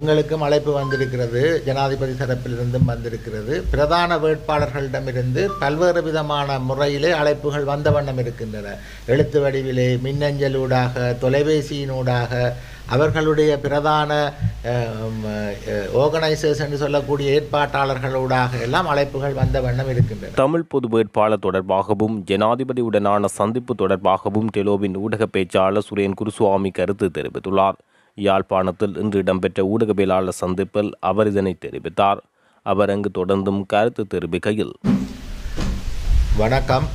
எங்களுக்கும் அழைப்பு வந்திருக்கிறது. ஜனாதிபதி தரப்பிலிருந்தும் வந்திருக்கிறது. பிரதான வேட்பாளர்களிடமிருந்து பல்வேறு விதமான முறையிலே அழைப்புகள் வந்த வண்ணம் இருக்கின்றன. எழுத்து வடிவிலே மின்னஞ்சலூடாக தொலைபேசியினூடாக அவர்களுடைய பிரதான ஆர்கனைசேஷன் சொல்லக்கூடிய ஏற்பாட்டாளர்களூடாக எல்லாம் அழைப்புகள் வந்த வண்ணம் இருக்கின்றன. தமிழ் பொது வேட்பாளர் தொடர்பாகவும் ஜனாதிபதியுடனான சந்திப்பு தொடர்பாகவும் டெலோவின் ஊடக பேச்சாளர் சுரேன் குருசுவாமி கருத்து தெரிவித்துள்ளார். யாழ்ப்பாணத்தில் இன்று இடம்பெற்ற ஊடகவியலாளர் சந்திப்பில் அவர் இதனை தெரிவித்தார். அவர் அங்கு தொடர்ந்தும் கருத்து தெரிவிக்கையில். வணக்கம்.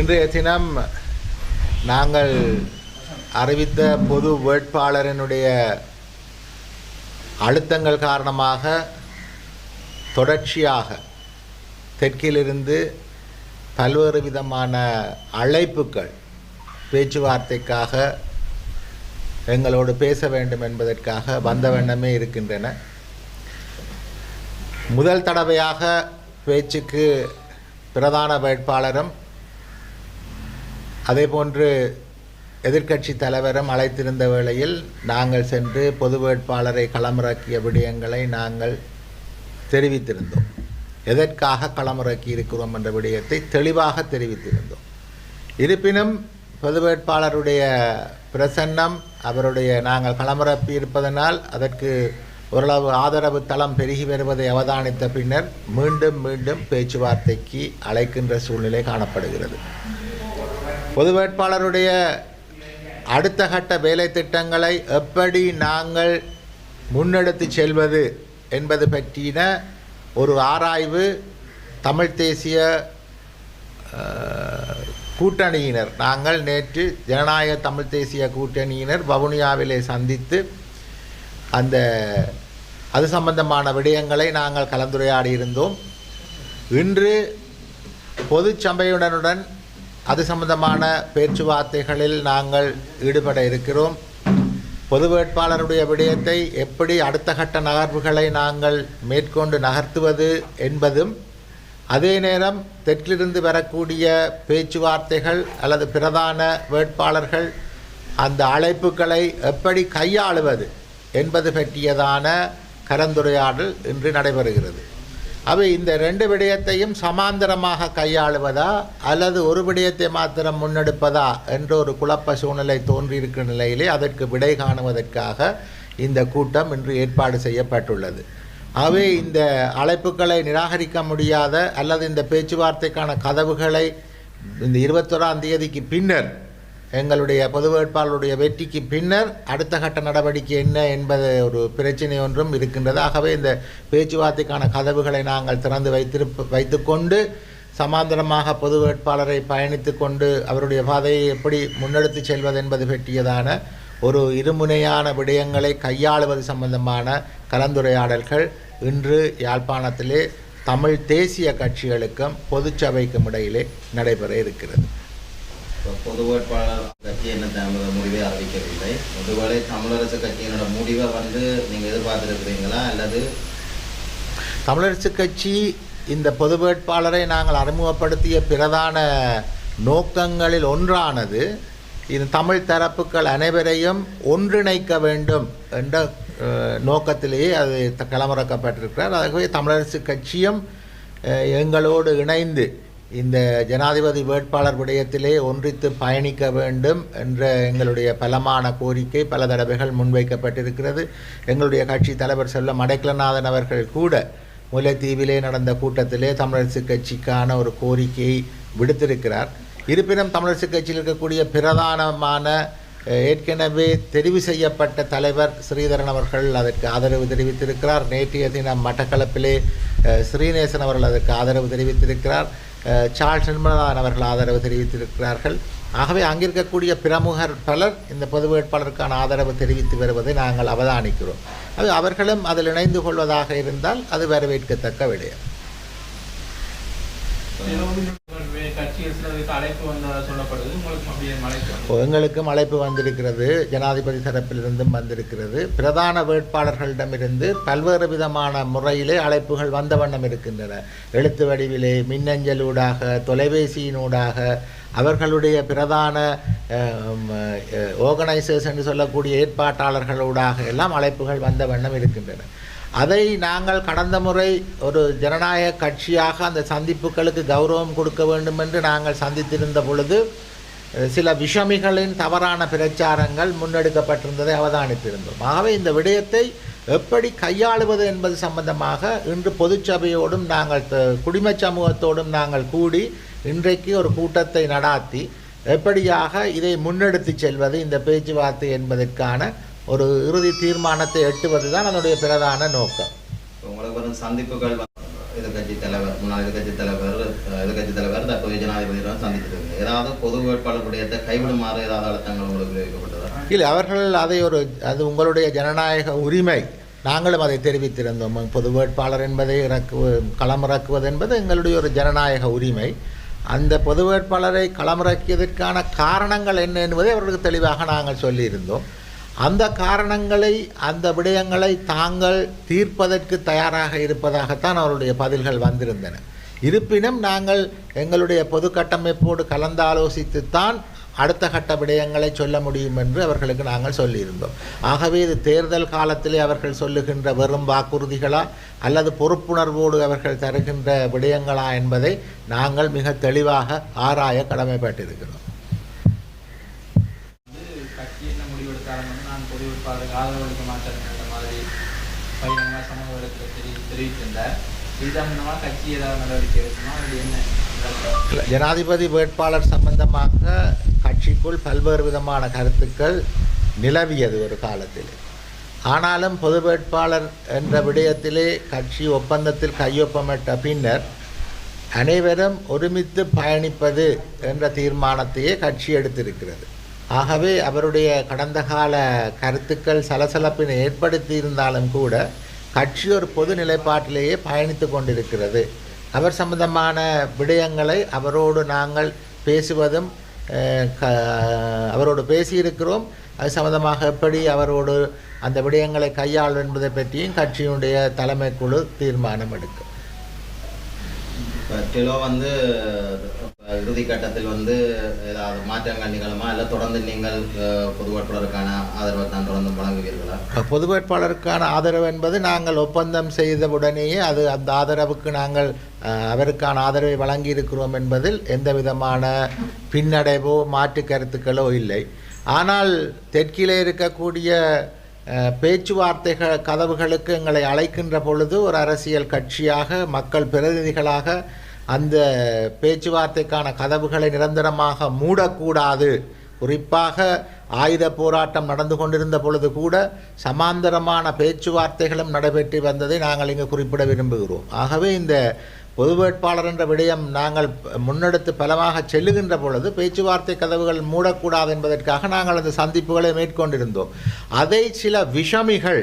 இன்றைய தினம் நாங்கள் அறிவித்த பொது வேட்பாளரினுடைய அழுத்தங்கள் காரணமாக தொடர்ச்சியாக தெற்கிலிருந்து பல்வேறு விதமான அழைப்புகள் பேச்சுவார்த்தைக்காக எங்களோடு பேச வேண்டும் என்பதற்காக வந்த வண்ணமே இருக்கின்றன. முதல் தடவையாக பேச்சுக்கு பிரதான வேட்பாளரும் அதேபோன்று எதிர்க்கட்சி தலைவரும் அழைத்திருந்த வேளையில் நாங்கள் சென்று பொது வேட்பாளரை களமிறக்கிய விடயங்களை நாங்கள் தெரிவித்திருந்தோம். எதற்காக களமிறக்கி இருக்கிறோம் என்ற விடயத்தை தெளிவாக தெரிவித்திருந்தோம். இருப்பினும் பொது வேட்பாளருடைய பிரசன்னம் அவருடைய நாங்கள் களமிறப்பி இருப்பதனால் அதற்கு ஓரளவு ஆதரவு தளம் பெருகி வருவதை அவதானித்த பின்னர் மீண்டும் மீண்டும் பேச்சுவார்த்தைக்கு அழைக்கின்ற சூழ்நிலை காணப்படுகிறது. பொது வேட்பாளருடைய அடுத்த கட்ட வேலை திட்டங்களை எப்படி நாங்கள் முன்னெடுத்து செல்வது என்பது பற்றின ஒரு ஆராய்வு தமிழ் தேசிய கூட்டணியினர். நாங்கள் நேற்று ஜனநாயக தமிழ் தேசிய கூட்டணியினர் வவுனியாவிலே சந்தித்து அந்த அது சம்பந்தமான விடயங்களை நாங்கள் கலந்துரையாடி இருந்தோம். இன்று பொது சபையுடனுடன் அது சம்பந்தமான பேச்சுவார்த்தைகளில் நாங்கள் ஈடுபட இருக்கிறோம். பொது வேட்பாளருடைய விடயத்தை எப்படி அடுத்த கட்ட நகர்வுகளை நாங்கள் மேற்கொண்டு நகர்த்துவது என்பதும் அதே நேரம் தெற்கிலிருந்து வரக்கூடிய பேச்சுவார்த்தைகள் அல்லது பிரதான வேட்பாளர்கள் அந்த அழைப்புகளை எப்படி கையாளுவது என்பது பற்றியதான கலந்துரையாடல் இன்று நடைபெறுகிறது. அவை இந்த ரெண்டு விடயத்தையும் சமாந்தரமாக கையாளுவதா அல்லது ஒரு விடயத்தை மாத்திரம் முன்னெடுப்பதா என்ற ஒரு குழப்ப சூழ்நிலை தோன்றியிருக்கிற நிலையிலே அதற்கு விடை காணுவதற்காக இந்த கூட்டம் இன்று ஏற்பாடு செய்யப்பட்டுள்ளது. அவை இந்த அழைப்புகளை நிராகரிக்க முடியாத அல்லது இந்த பேச்சுவார்த்தைக்கான கதவுகளை இந்த இருபத்தொராம் தேதிக்கு பின்னர் எங்களுடைய பொது வேட்பாளருடைய வெற்றிக்கு பின்னர் அடுத்த கட்ட நடவடிக்கை என்ன என்பது ஒரு பிரச்சனை ஒன்றும் இருக்கின்றது. ஆகவே இந்த பேச்சுவார்த்தைக்கான கதவுகளை நாங்கள் திறந்து வைத்திருப்ப வைத்துக்கொண்டு சமாந்தரமாக பொது வேட்பாளரை பயணித்து கொண்டு அவருடைய பாதையை எப்படி முன்னெடுத்து செல்வது என்பது பற்றியதான ஒரு இருமுனையான விடயங்களை கையாளுவது சம்பந்தமான கலந்துரையாடல்கள் இன்று யாழ்ப்பாணத்திலே தமிழ் தேசிய கட்சிகளுக்கும் பொதுச்சபைக்கும் இடையிலே நடைபெற இருக்கிறது. பொது வேட்பாளர் கட்சி என்ன தமது முடிவை அறிவிக்கவில்லை. ஒருவேளை தமிழரசு கட்சியினோட முடிவை வந்து நீங்க எதிர்பார்த்திருக்கிறீங்களா? அல்லது தமிழரசு கட்சி இந்த பொது வேட்பாளரை நாங்கள் அறிமுகப்படுத்திய பிரதான நோக்கங்களில் ஒன்றானது இது தமிழ் தரப்புகள் அனைவரையும் ஒன்றிணைக்க வேண்டும் என்ற நோக்கத்திலேயே அது த- களமிறக்கப்பட்டிருக்கிறார். ஆகவே தமிழரசு கட்சியும் எங்களோடு இணைந்து இந்த ஜனாதிபதி வேட்பாளர் விடயத்திலே ஒன்றித்து பயணிக்க வேண்டும் என்ற எங்களுடைய பலமான கோரிக்கை பல தடவைகள் முன்வைக்கப்பட்டிருக்கிறது. எங்களுடைய கட்சி தலைவர் செல்வம் அடைக்கலநாதன் அவர்கள் கூட முல்லைத்தீவிலே நடந்த கூட்டத்திலே தமிழரசு கட்சிக்கான ஒரு கோரிக்கையை விடுத்திருக்கிறார். இருப்பினும் தமிழரசு கட்சியில் இருக்கக்கூடிய பிரதானமான ஏற்கனவே தெரிவு செய்யப்பட்ட தலைவர் ஸ்ரீதரன் அவர்கள் அதற்கு ஆதரவு தெரிவித்திருக்கிறார். நேற்றைய தினம் மட்டக்களப்பிலே ஸ்ரீநேசன் அவர்கள் அதற்கு ஆதரவு தெரிவித்திருக்கிறார். சார்ஸ் சார்ல்ஸ் நிர்மலநாதன் அவர்கள் ஆதரவு தெரிவித்திருக்கிறார்கள். ஆகவே அங்கிருக்கக்கூடிய பிரமுகர் பலர் இந்த பொது வேட்பாளருக்கான ஆதரவு தெரிவித்து வருவதை நாங்கள் அவதானிக்கிறோம். அது அவர்களும் அதில் இணைந்து கொள்வதாக இருந்தால் அது வரவேற்கத்தக்க விடயம். எங்களுக்கும் அழைப்பு வந்திருக்கிறது. ஜனாதிபதி தரப்பிலிருந்தும் வந்திருக்கிறது. பிரதான வேட்பாளர்களிடமிருந்து பல்வேறு விதமான முறையிலே அழைப்புகள் வந்த வண்ணம் இருக்கின்றன. எழுத்து வடிவிலே மின்னஞ்சலூடாக தொலைபேசியினூடாக அவர்களுடைய பிரதான ஆர்கனைசேஷன் சொல்லக்கூடிய ஏற்பாட்டாளர்களூடாக எல்லாம் அழைப்புகள் வந்த வண்ணம் இருக்கின்றன. அதை நாங்கள் கடந்த முறை ஒரு ஜனநாயக கட்சியாக அந்த சந்திப்புகளுக்கு கௌரவம் கொடுக்க வேண்டும் என்று நாங்கள் சந்தித்திருந்த பொழுது சில விஷமிகளின் தவறான பிரச்சாரங்கள் முன்னெடுக்கப்பட்டிருந்ததை அவதானித்திருந்தோம். ஆகவே இந்த விடயத்தை எப்படி கையாளுவது என்பது சம்பந்தமாக இன்று பொதுச்சபையோடும் நாங்கள் த- குடிமச் சமூகத்தோடும் நாங்கள் கூடி இன்றைக்கு ஒரு கூட்டத்தை நடாத்தி எப்படியாக இதை முன்னெடுத்து செல்வது இந்த பேச்சுவார்த்தை என்பதற்கான ஒரு இறுதி தீர்மானத்தை எட்டுவது தான் அதனுடைய பிரதான நோக்கம். உங்களுக்கு வரும் சந்திப்புகள் வந்து எதிர்க்கட்சி தலைவர் முன்னாள் எதிர்க்கட்சி தலைவர் அஹ், எதிர்க்கட்சி தலைவர் தற்போதைய ஜனாதிபதியுடன் சந்திச்சிருக்கீங்க ஏதாவது பொது வேட்பாளருடைய கைவிடுமாறு ஏதாவது அழுத்தங்கள் உங்களுக்கு விளைவிக்கப்பட்டதா இல்லை அவர்கள் அதை ஒரு அது உங்களுடைய ஜனநாயக உரிமை. நாங்களும் அதை தெரிவித்திருந்தோம். பொது வேட்பாளர் என்பதை இறக்கு களமிறக்குவது என்பது எங்களுடைய ஒரு ஜனநாயக உரிமை. அந்த பொது வேட்பாளரை களமிறக்கியதற்கான காரணங்கள் என்ன என்பதை அவர்களுக்கு தெளிவாக நாங்கள் சொல்லியிருந்தோம். அந்த காரணங்களை அந்த விடயங்களை தாங்கள் தீர்ப்பதற்கு தயாராக இருப்பதாகத்தான் அவருடைய பதில்கள் வந்திருந்தன. இருப்பினும் நாங்கள் எங்களுடைய பொது கட்டமைப்போடு கலந்தாலோசித்துத்தான் அடுத்த கட்ட விடயங்களை சொல்ல முடியும் என்று அவர்களுக்கு நாங்கள் சொல்லியிருந்தோம். ஆகவே இது தேர்தல் காலத்திலே அவர்கள் சொல்லுகின்ற வெறும் வாக்குறுதிகளா அல்லது பொறுப்புணர்வோடு அவர்கள் தருகின்ற விடயங்களா என்பதை நாங்கள் மிக தெளிவாக ஆராய கடமைப்பட்டிருக்கிறோம் வந்து கட்சி காரணம் வந்து நான் பொது வேட்பாளருக்கு ஆதரவு அளிக்க மாட்டேன் என்ற மாதிரி பகிரங்கமாக சமூக இடத்துல தெரி தெரிவித்திருந்தார். இது சம்பந்தமாக கட்சி ஏதாவது நடவடிக்கை எடுக்கணும்? அது என்ன? ஜனாதிபதி வேட்பாளர் சம்பந்தமாக கட்சிக்குள் பல்வேறு விதமான கருத்துக்கள் நிலவியது ஒரு காலத்தில். ஆனாலும் பொது வேட்பாளர் என்ற விடயத்திலே கட்சி ஒப்பந்தத்தில் கையொப்பமிட்ட பின்னர் அனைவரும் ஒருமித்து பயணிப்பது என்ற தீர்மானத்தையே கட்சி எடுத்திருக்கிறது. ஆகவே அவருடைய கடந்த கால கருத்துக்கள் சலசலப்பினை ஏற்படுத்தி இருந்தாலும் கூட கட்சி ஒரு பொது நிலைப்பாட்டிலேயே பயணித்து கொண்டிருக்கிறது. அவர் சம்பந்தமான விடயங்களை அவரோடு நாங்கள் பேசுவதும் க அவரோடு பேசியிருக்கிறோம். அது சம்பந்தமாக எப்படி அவரோடு அந்த விடயங்களை கையாளும் என்பதை பற்றியும் கட்சியினுடைய தலைமைக்குழு தீர்மானம் எடுக்கும். இப்போ கிலோ வந்து இறுதி கட்டத்தில் வந்து ஏதாவது மாற்றங்கள் நிகழுமா? இல்லை தொடர்ந்து நீங்கள் பொது வேட்பாளருக்கான ஆதரவை தான் தொடர்ந்து வழங்குவீர்களா? பொது வேட்பாளருக்கான ஆதரவு என்பது நாங்கள் ஒப்பந்தம் செய்தவுடனேயே அது அந்த ஆதரவுக்கு நாங்கள் அவருக்கான ஆதரவை வழங்கியிருக்கிறோம் என்பதில் எந்த விதமான பின்னடைவோ மாற்று கருத்துக்களோ இல்லை. ஆனால் தெற்கிலே இருக்கக்கூடிய பேச்சுவார்த்தைகள் கதவுகளுக்கு எங்களை அழைக்கின்ற பொழுது ஒரு அரசியல் கட்சியாக மக்கள் பிரதிநிதிகளாக அந்த பேச்சுவார்த்தைக்கான கதவுகளை நிரந்தரமாக மூடக்கூடாது. குறிப்பாக ஆயுத போராட்டம் நடந்து கொண்டிருந்த பொழுது கூட சமாந்தரமான பேச்சுவார்த்தைகளும் நடைபெற்று வந்ததை நாங்கள் இங்கு குறிப்பிட விரும்புகிறோம். ஆகவே இந்த பொது வேட்பாளர் என்ற விடயம் நாங்கள் முன்னெடுத்து பலமாக செல்லுகின்ற பொழுது பேச்சுவார்த்தை கதவுகள் மூடக்கூடாது என்பதற்காக நாங்கள் அந்த சந்திப்புகளை மேற்கொண்டிருந்தோம். அதை சில விஷமிகள்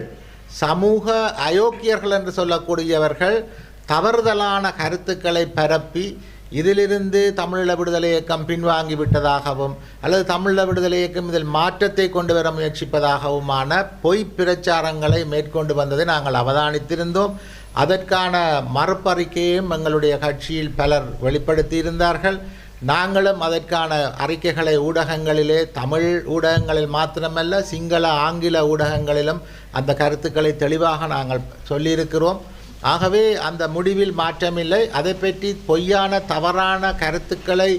சமூக அயோக்கியர்கள் என்று சொல்லக்கூடியவர்கள் தவறுதலான கருத்துக்களை பரப்பி இதிலிருந்து தமிழீழ விடுதலை இயக்கம் பின்வாங்கி விட்டதாகவும் அல்லது தமிழீழ விடுதலை இயக்கம் இதில் மாற்றத்தை கொண்டு வர முயற்சிப்பதாகவுமான பொய் பிரச்சாரங்களை மேற்கொண்டு வந்ததை நாங்கள் அவதானித்திருந்தோம். அதற்கான மறுப்பறிக்கையும் எங்களுடைய கட்சியில் பலர் வெளிப்படுத்தியிருந்தார்கள். நாங்களும் அதற்கான அறிக்கைகளை ஊடகங்களிலே தமிழ் ஊடகங்களில் மாத்திரமல்ல சிங்கள ஆங்கில ஊடகங்களிலும் அந்த கருத்துக்களை தெளிவாக நாங்கள் சொல்லியிருக்கிறோம். ஆகவே அந்த முடிவில் மாற்றமில்லை. அதை பற்றி பொய்யான தவறான கருத்துக்களை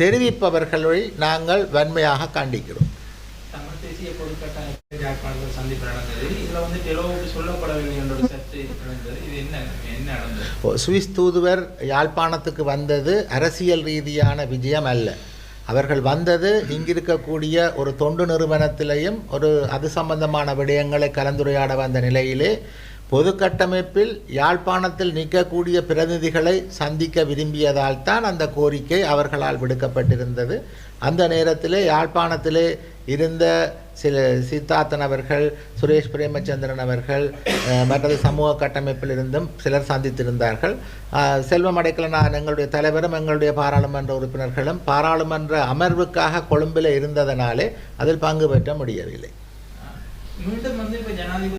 தெரிவிப்பவர்களை நாங்கள் வன்மையாக கண்டிக்கிறோம். சுவிஸ் தூதுவர் யாழ்ப்பாணத்துக்கு வந்தது அரசியல் ரீதியான விஜயம் அல்ல. அவர்கள் வந்தது இங்கிருக்கக்கூடிய ஒரு தொண்டு நிறுவனத்திலேயும் ஒரு அது சம்பந்தமான விடயங்களை கலந்துரையாட வந்த நிலையிலே பொது கட்டமைப்பில் யாழ்ப்பாணத்தில் நிற்கக்கூடிய பிரதிநிதிகளை சந்திக்க விரும்பியதால் தான் அந்த கோரிக்கை அவர்களால் விடுக்கப்பட்டிருந்தது. அந்த நேரத்திலே யாழ்ப்பாணத்திலே இருந்த சில சித்தார்த்தன் அவர்கள் சுரேஷ் பிரேமச்சந்திரன் அவர்கள் மற்றது சமூக கட்டமைப்பில் இருந்தும் சிலர் சந்தித்திருந்தார்கள். செல்வம் அடைக்கலனார் எங்களுடைய தலைவரும் எங்களுடைய பாராளுமன்ற உறுப்பினர்களும் பாராளுமன்ற அமர்வுக்காக கொழும்பில் இருந்ததனாலே அதில் பங்கு பெற்ற முடியவில்லை.